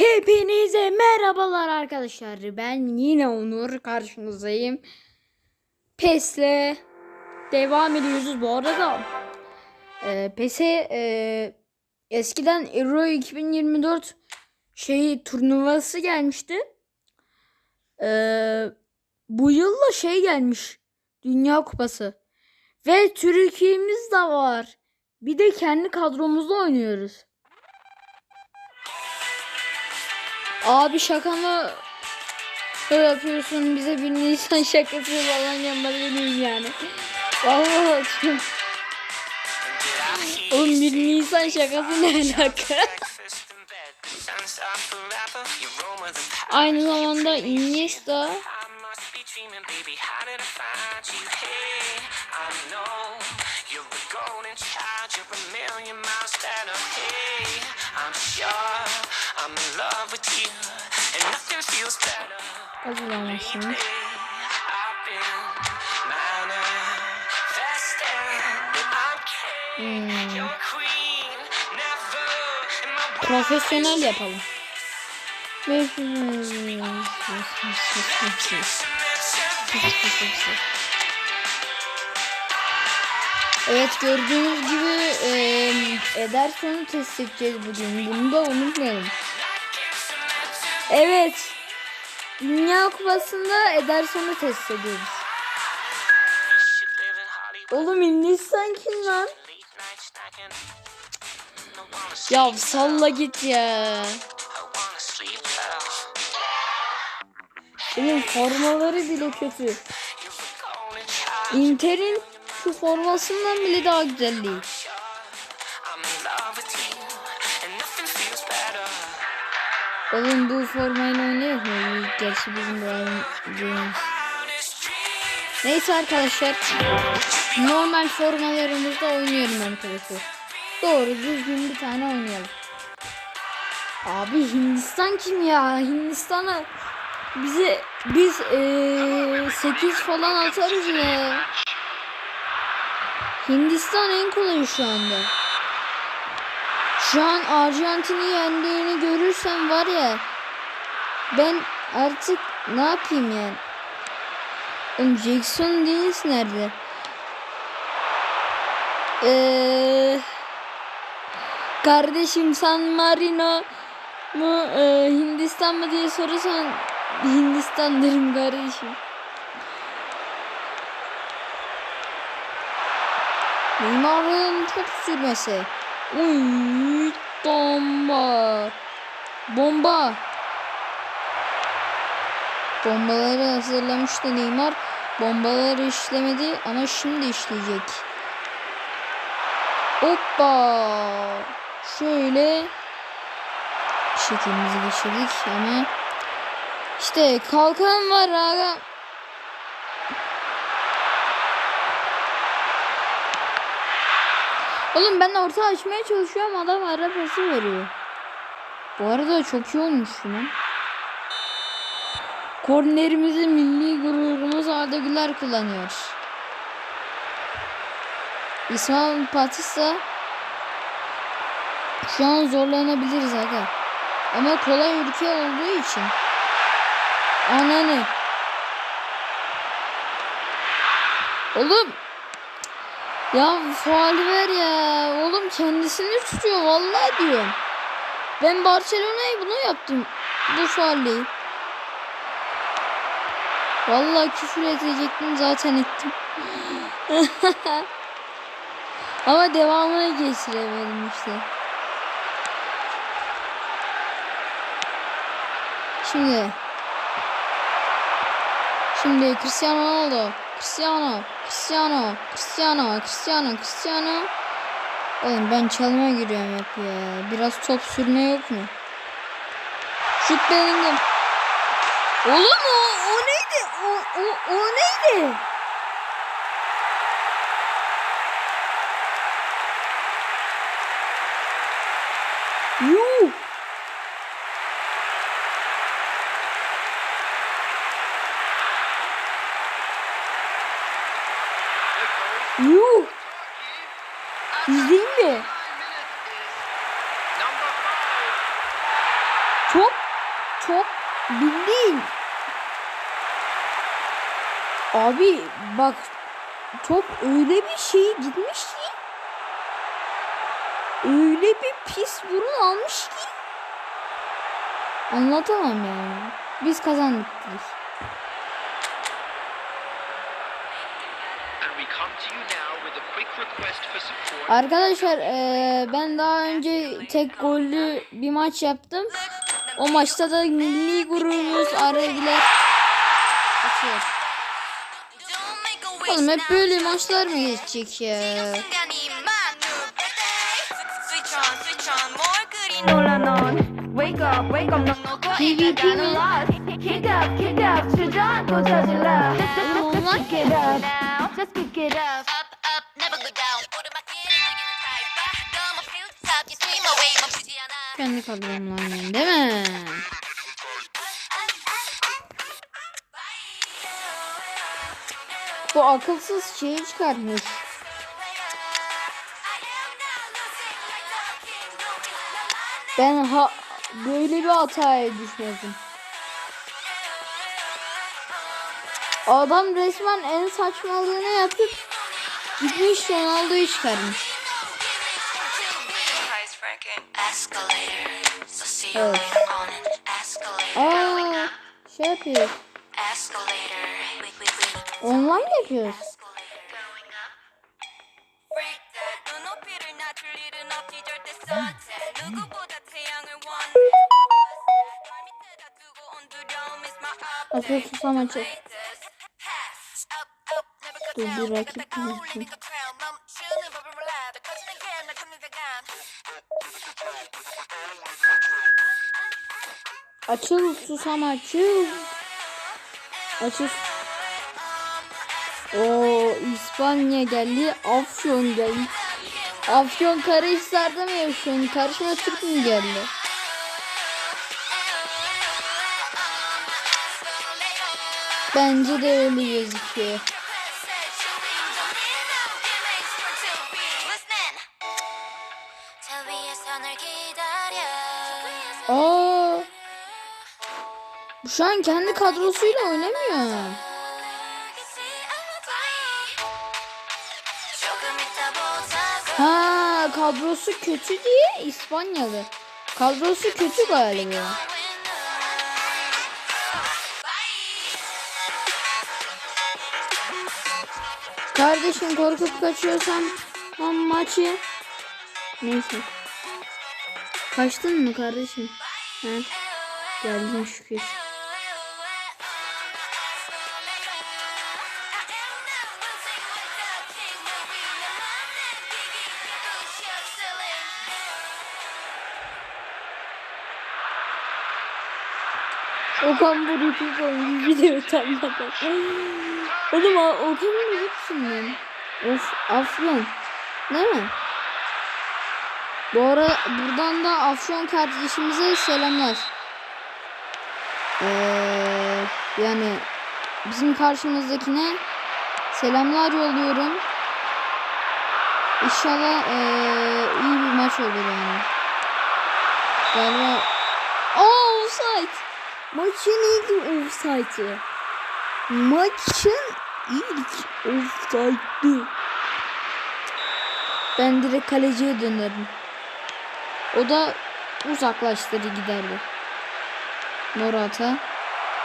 Hepinize merhabalar arkadaşlar. Ben yine Onur karşınızdayım. PES'le devam ediyoruz bu arada. E, PES'e e, eskiden Euro 2024 şey turnuvası gelmişti. E, bu yılla şey gelmiş. Dünya Kupası. Ve Türkiye'miz de var. Bir de kendi kadromuzla oynuyoruz. Abi şaka mı yapıyorsun bize bir Nisan şakası falan yapmadın yani. Vallahi Oğlum bir Nisan şakası ne alaka? Aynı zamanda Iniesta I'm hazırlanmışsınız. Hmm. Profesyonel yapalım. Evet gördüğünüz gibi eee Ederson'u test edeceğiz bugün. Bunu da unutmayalım. Evet. Dünya Kupası'nda Ederson'u test ediyoruz. Oğlum Hindistan kim lan? Ya salla git ya. Oğlum formaları bile kötü. Inter'in şu formasından bile daha güzel Oğlum bu formayla oynayalım mı? Gerçi bizim dreams, Neyse arkadaşlar. Normal formalarımızda oynuyorum arkadaşlar. Doğru düzgün bir tane oynayalım. Abi Hindistan kim ya? Hindistan'a bize biz eee 8 falan atarız ya. Hindistan en kolayı şu anda. Şu an Arjantin'i yendiğini görürsem var ya ben artık ne yapayım yani? Oğlum Jackson Deniz nerede? Eee kardeşim San Marino mu eee, Hindistan mı diye sorarsan Hindistan derim kardeşim. Neymar'ın top sürmesi. Uy, bomba. Bomba. Bombaları hazırlamıştı Neymar. Bombaları işlemedi ama şimdi işleyecek. Hoppa. Şöyle şeklimizi geçirdik ama işte kalkan var aga. Oğlum ben orta açmaya çalışıyorum adam ara pası veriyor. Bu arada çok iyi olmuş lan. Kornerimizi milli gururumuz Arda Güler kullanıyor. İsmail Patisa şu an zorlanabiliriz aga. Ama kolay ülke olduğu için. Ananı. Oğlum. Ya faal ver ya. Oğlum kendisini tutuyor vallahi diyorum. Ben Barcelona'ya bunu yaptım. Bu faali. Vallahi küfür edecektim zaten ettim. Ama devamını geçiremedim işte. Şimdi Şimdi Cristiano Ronaldo Cristiano Cristiano Cristiano Cristiano Cristiano Oğlum ben çalmaya giriyorum hep ya. Biraz top sürme yok mu? Şut Bellingham. Oğlum o, o neydi? O, o, o neydi? Yuh. İzleyin mi? number five. Çok çok bildiğin. Abi bak top öyle bir şey gitmiş ki öyle bir pis burun almış ki anlatamam yani. Biz kazandık. Arkadaşlar eee, ben daha önce tek gollü bir maç yaptım. O maçta da milli gururumuz arabiler atıyor. Oğlum hep böyle maçlar mı geçecek ya? PvP mi? Kendi kadromla değil mi? Bu akılsız şeyi çıkartmış. Ben ha böyle bir hataya düşmedim. Adam resmen en saçmalığını yapıp gitmiş Ronaldo'yu çıkarmış. Evet. Aa, şey yapıyor. Online yapıyoruz. Akıl susam açık. Dur bir rakip bilsin. Açıl susam açıl. Açıl. O İspanya geldi. Afyon geldi. Afyon Karahisar'da mı yaşıyorsun? Karşıma Türk mü geldi? Bence de öyle gözüküyor. Aa. Şu an kendi kadrosuyla oynamıyor. Ha kadrosu kötü diye İspanyalı. Kadrosu kötü galiba. Kardeşim korkup kaçıyorsan lan maçı. Neyse. Kaçtın mı kardeşim? Ha? Geldin şükür. Okan bu rütük oyuncu video utanmadan. Oğlum o- Okan'ın rütüksün lan. Of Afyon. Değil mi? Bu ara buradan da Afyon kardeşimize selamlar. Ee, yani bizim karşımızdakine selamlar yolluyorum. İnşallah ee, iyi bir maç olur yani. Galiba offside. Maçın ilk offside'ı. Maçın ilk offside'ı. Ben direkt kaleciye dönerim. O da uzaklaştırı giderdi. Morata,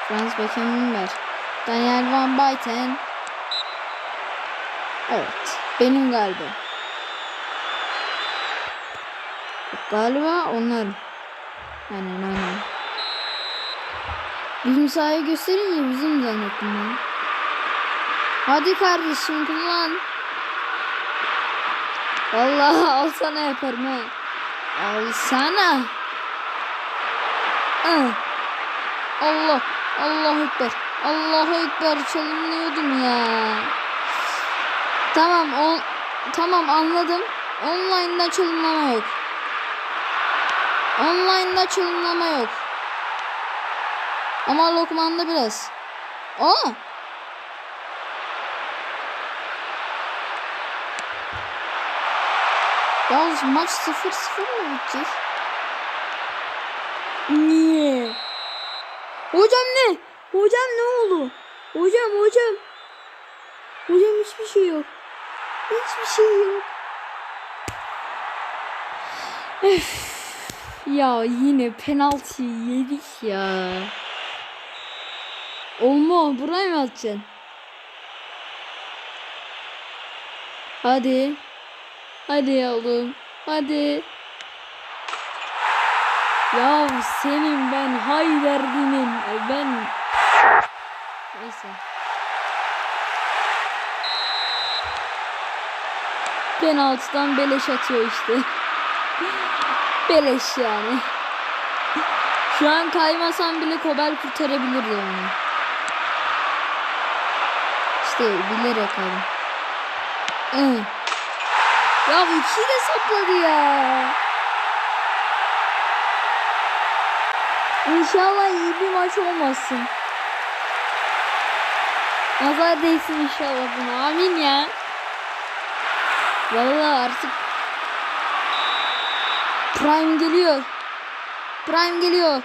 Franz Beckenbauer, Daniel Van Bayten. Evet, benim galiba. Galiba onların. Aynen aynen. Bizim sahayı gösterince bizim zannettim ben. Hadi kardeşim kullan. Vallahi alsana yaparım ha. Alsana. Ah. Allah. Allahu Ekber. Allahu Ekber çalınıyordum ya. Tamam o tamam anladım. Online'da çalınlama yok. Online'da çalınlama yok. Ama Lokman'da biraz. Aa. Yalnız maç 0-0 mı bitecek? Niye? Hocam ne? Hocam ne oldu? Hocam hocam. Hocam hiçbir şey yok. Hiçbir şey yok. Üf. Ya yine penaltı yedik ya. Olma buraya mı atacaksın? Hadi. Hadi oğlum. Hadi. Ya senin ben hay derdinin e, ben neyse. Penaltıdan beleş atıyor işte. beleş yani. Şu an kaymasam bile Kobel kurtarabilirdi onu. İşte bilerek aldım. Hı. Ya ikiyi de sapladı ya. İnşallah iyi bir maç olmasın. Nazar değsin inşallah buna. Amin ya. Vallahi artık Prime geliyor. Prime geliyor.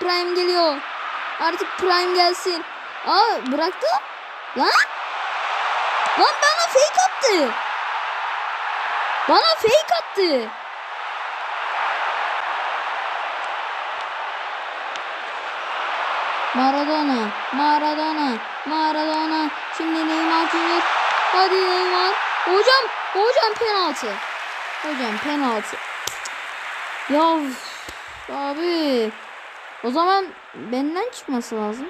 Prime geliyor. Artık Prime gelsin. Aa bıraktı. Lan. Attı. Bana fake attı. Maradona, Maradona, Maradona. Şimdi Neymar Junior. Hadi Neymar. Hocam, hocam penaltı. Hocam penaltı. Ya abi. O zaman benden çıkması lazım.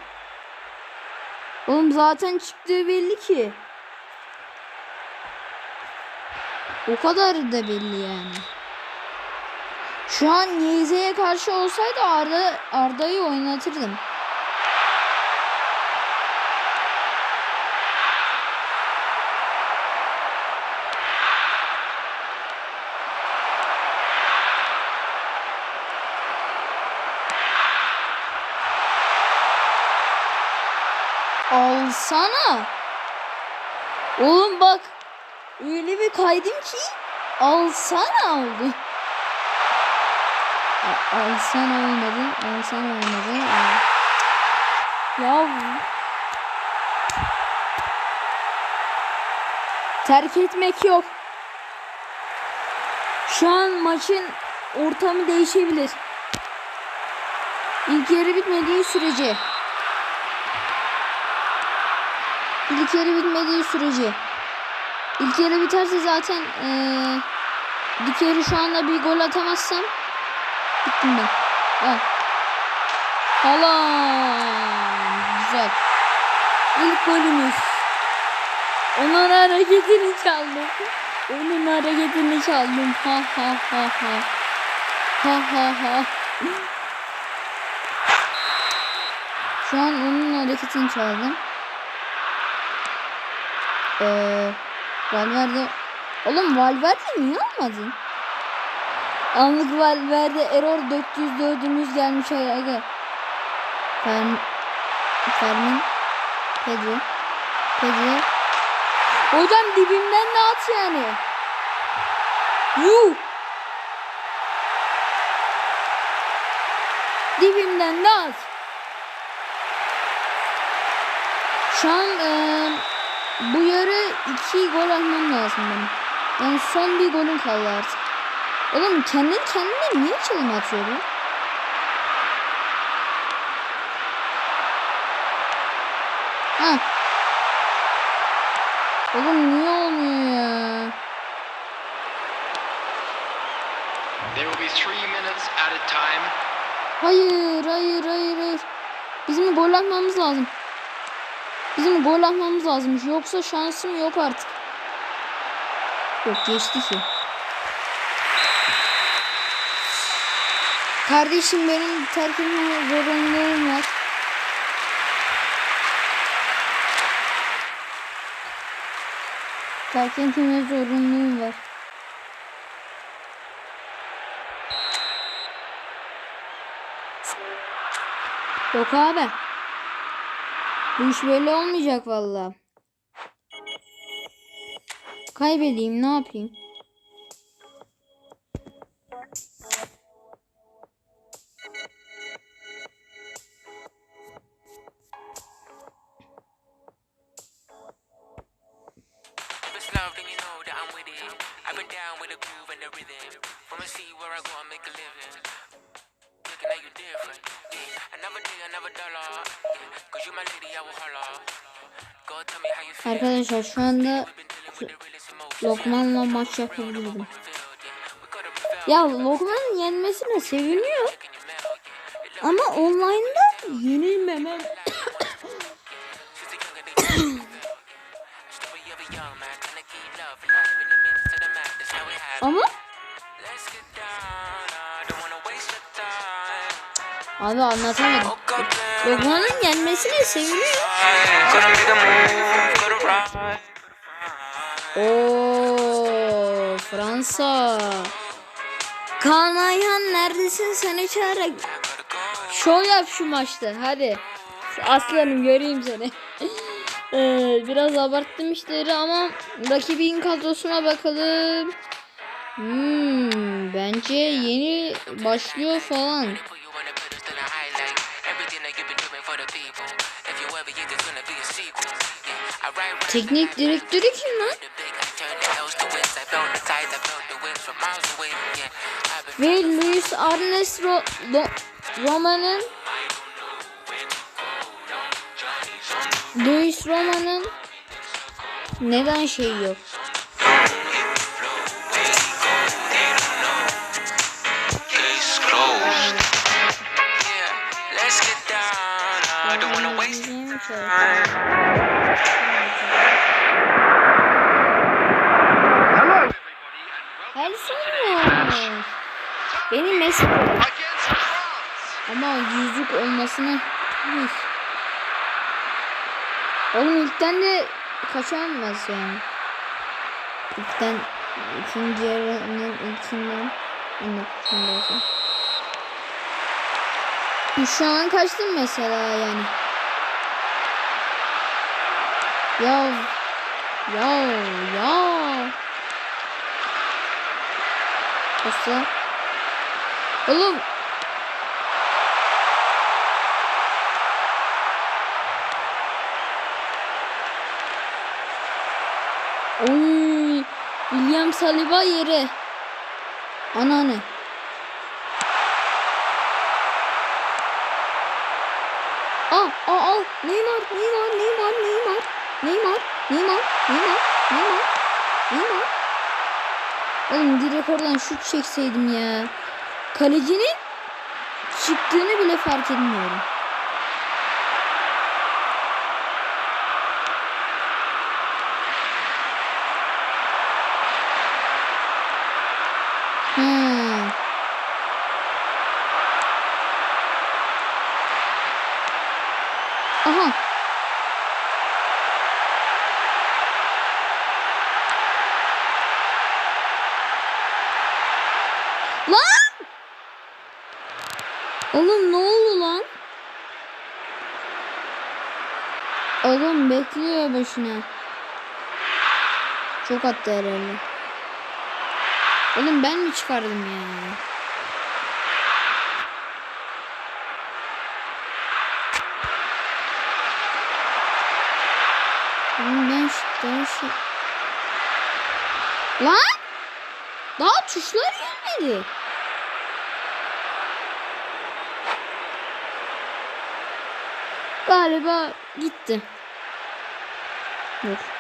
Oğlum zaten çıktığı belli ki. O kadar da belli yani. Şu an Yeze'ye karşı olsaydı Arda Arda'yı oynatırdım. Alsana. Oğlum bak. Öyle bir kaydım ki alsana oldu. A- Alsana olmadı. Alsana olmadı. Ya terk etmek yok. Şu an maçın ortamı değişebilir. İlk yarı bitmediği sürece. İlk yarı bitmediği sürece. İlk yarı biterse zaten eee ilk yarı şu anda bir gol atamazsam bittim ben. Al. Alan. Güzel. İlk golümüz. Onun hareketini çaldım. Onun hareketini çaldım. Ha ha ha ha. Ha ha ha. Şu an onun hareketini çaldım. Eee Valverde Oğlum Valverde niye almadın? Anlık Valverde error 404'ümüz gelmiş aga. Ferm Fermin Pedro Pedro Hocam dibimden de at yani. Yuh. Dibimden de at. Şu an eee bu yarı iki gol atmam lazım benim. Yani son bir golüm kaldı artık. Oğlum kendin kendine niye çalım atıyor bu? Ha. Oğlum niye olmuyor ya? There will be three minutes at a time. Hayır, hayır, hayır, hayır. Bizim gol atmamız lazım. Bizim gol atmamız lazım. Yoksa şansım yok artık. Yok geçti ki. Kardeşim benim terk etme zorunluluğum var. Terk etme zorunluluğum var. Yok abi. Bu iş böyle olmayacak valla. Kaybedeyim ne yapayım? Arkadaşlar şu anda. Lokman'la maç yapabilirim. Ya Lokman'ın yenmesine seviniyor. Ama online'da yenilmemem. Ama abi anlatamadım. Lokman'ın yenmesine seviniyor. Couldn't be the move, could've ride. Oo Fransa. Kaan Ayhan neredesin seni çağırarak. Şov yap şu maçta hadi. Aslanım göreyim seni. Ee, biraz abarttım işleri ama rakibin kadrosuna bakalım. Hmm, bence yeni başlıyor falan. Away. Yeah, I've been Ve Luis Arnes Ro- Lo- Roma'nın Luis Roma'nın neden şeyi yok? let's get down. I don't wanna waste Diyeceğim şey. Hello, everybody, Helson. Benim France. ama yüzük olmasına Üf. Oğlum ilkten de kaçamaz yani. İlkten ikinci yarının ilkinden olsun. Şu an kaçtım mesela yani. Ya ya ya. Nasıl? Oğlum Oy, William Saliba yere. Anane. Aa, aa, aa. Neymar, Neymar, Neymar, Neymar. Neymar, Neymar, Neymar, Neymar, Neymar. Oğlum direkt oradan şut çekseydim ya. Kalecinin çıktığını bile fark etmiyorum. Hmm. Aha. Lan! Oğlum ne oldu lan? Oğlum başına. Çok attı herhalde. Oğlum ben mi çıkardım ya? Oğlum ben ben şu... Lan! Daha tuşlar gelmedi. Galiba gitti. Yok.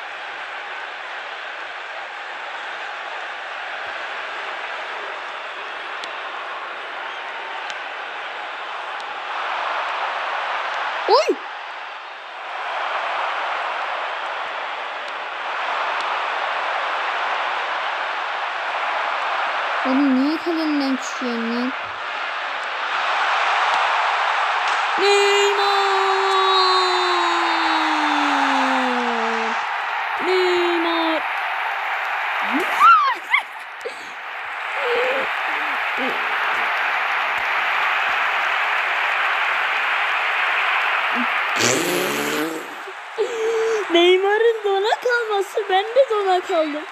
Neymar'ın dona kalması ben de dona kaldım.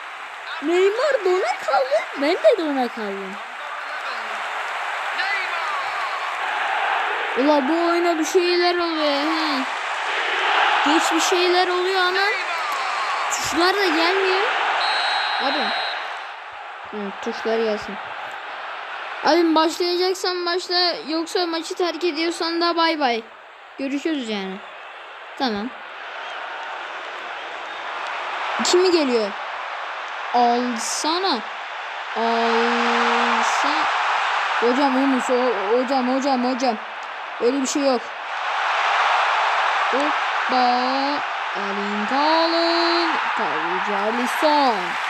Neymar dona kaldı ben de dona kaldım. Ula bu oyuna bir şeyler oluyor he. Geç bir şeyler oluyor ama tuşlar da gelmiyor. Abi. Hı, tuşlar gelsin. Abim başlayacaksan başla yoksa maçı terk ediyorsan da bay bay. Görüşürüz yani. Tamam. Kimi geliyor? Alsana. Alsana. Hocam Humus, hocam hocam hocam. Öyle bir şey yok. Hoppa. Erling Haaland. Kaleci Alisson.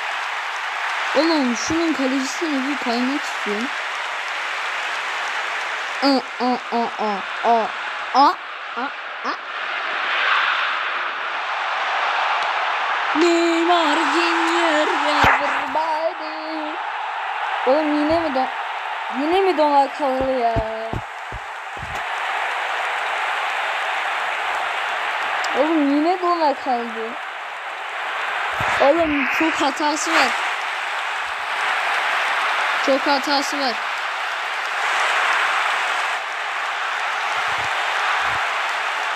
Oğlum şunun kalecisini bir kaymak istiyorum. A a a a a a a a Neymar Junior everybody. Oğlum yine mi don yine mi donar kaldı ya? Oğlum yine donar kaldı. Oğlum çok hatası var. Çok hatası var.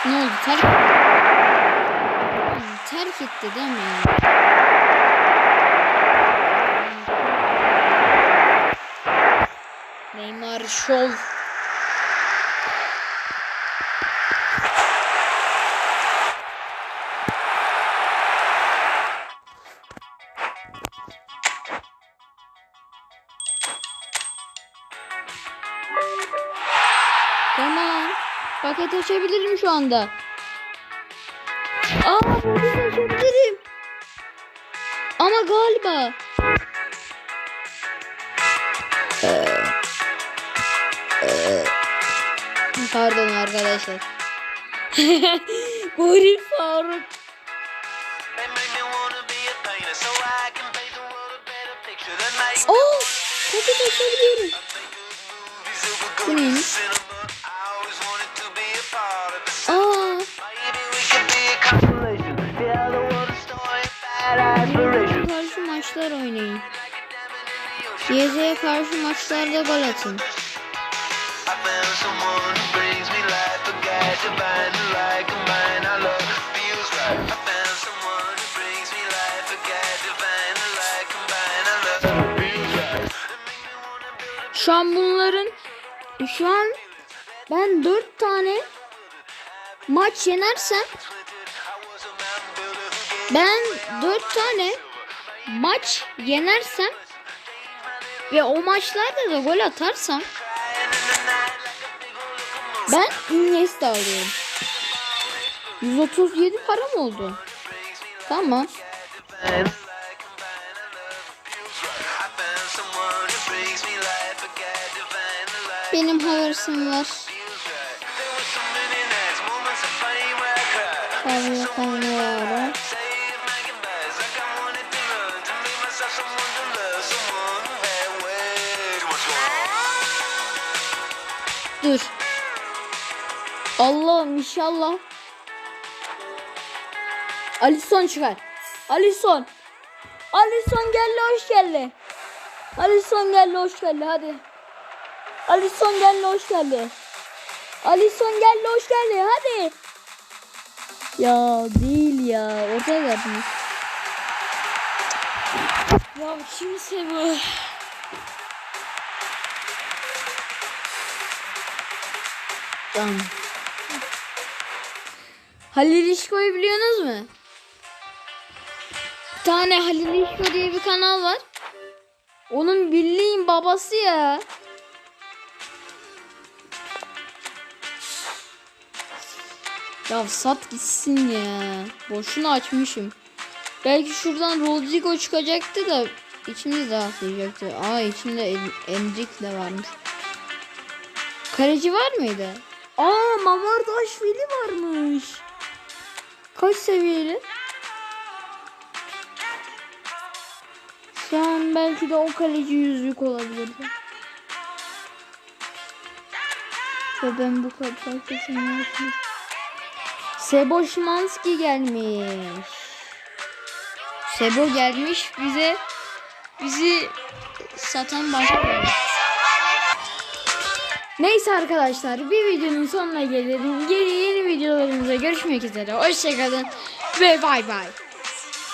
Ne oldu? Terk Terk etti değil mi? Neymar şov. Paket açabilirim şu anda. Aa paket açabilirim. Ama galiba. Ee, ee. Pardon arkadaşlar. Goril Faruk. They make me wanna be like a mine. I love feels right. Şu an bunların şu an ben dört tane maç yenersem ben dört tane maç yenersem ve o maçlarda da gol atarsam ben Iniesta alıyorum. 137 param oldu. Tamam. Found someone who brings me Allah'ım inşallah. Alison çıkar. Alison. Alison geldi hoş geldi. Alison geldi hoş geldi hadi. Alison geldi hoş geldi. Alison geldi hoş geldi hadi. Ya değil ya ortaya gelmiş. Ya kimse bu. Tamam. Halil İşko'yu biliyorsunuz mu? Bir tane Halil İşko diye bir kanal var. Onun bildiğin babası ya. Ya sat gitsin ya. Boşuna açmışım. Belki şuradan Rodrigo çıkacaktı da içimiz rahatlayacaktı. Aa içinde em- emcik de varmış. Kaleci var mıydı? Aa Mamardaşvili varmış. Kaç seviyeli? Şu an belki de o kaleci yüzlük olabilirdi. Ve ben bu kadar kesin yaptım. Sebo Şimanski gelmiş. Sebo gelmiş bize bizi satan başka. Neyse arkadaşlar bir videonun sonuna gelelim. Geri yeni videolarımıza görüşmek üzere. Hoşçakalın ve bay bay.